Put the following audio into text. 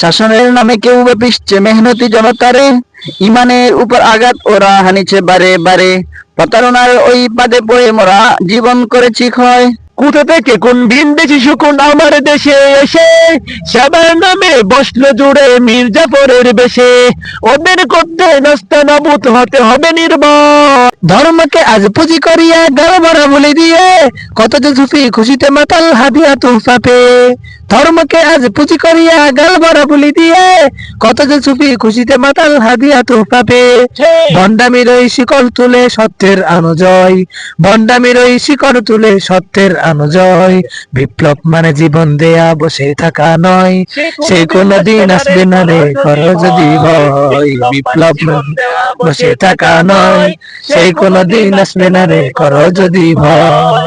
শাসনের নামে কেউ বা পিসছে মেহনতি জনতারে। ইমানের উপর আঘাত ওরা হানিছে বারে বারে। প্রতারণার ওই পাদে পড়ে মোরা জীবন করেছি ক্ষয় কোথা থেকে কোন ভিন দেশি শুকুন আমার দেশে এসে? সেবার নামে বসল জুড়ে মির্জাফরের বেশে। ওদের করতে নাস্তা নাবুত হতে হবে নির্ভর। ধর্মকে আজ পুঁজি করিয়া গাল ভরা বলে দিয়ে কত যে সুফি খুশিতে মাতাল হাদিয়া তুফা পেয়ে ধর্মকে আজ পুঁজি করিয়া গাল ভরা বলি দিয়ে কত যে সুফি খুশিতে মাতাল হাদিয়া তুফা পেয়ে ভণ্ডামির ওই শিকল তুলে সত্যের আনজয়। ভণ্ডামির ওই শিকড় তুলে সত্যের আনজয়। বিপ্লব মানে জীবন দেয়া বসে থাকা নয়। সে কোনো দিন আসবে না রে করো যদি ভয় বিপ্লব মানে বসে থাকা নয়। সেই কোনো দিন আসবে না রে করো যদি ভয়।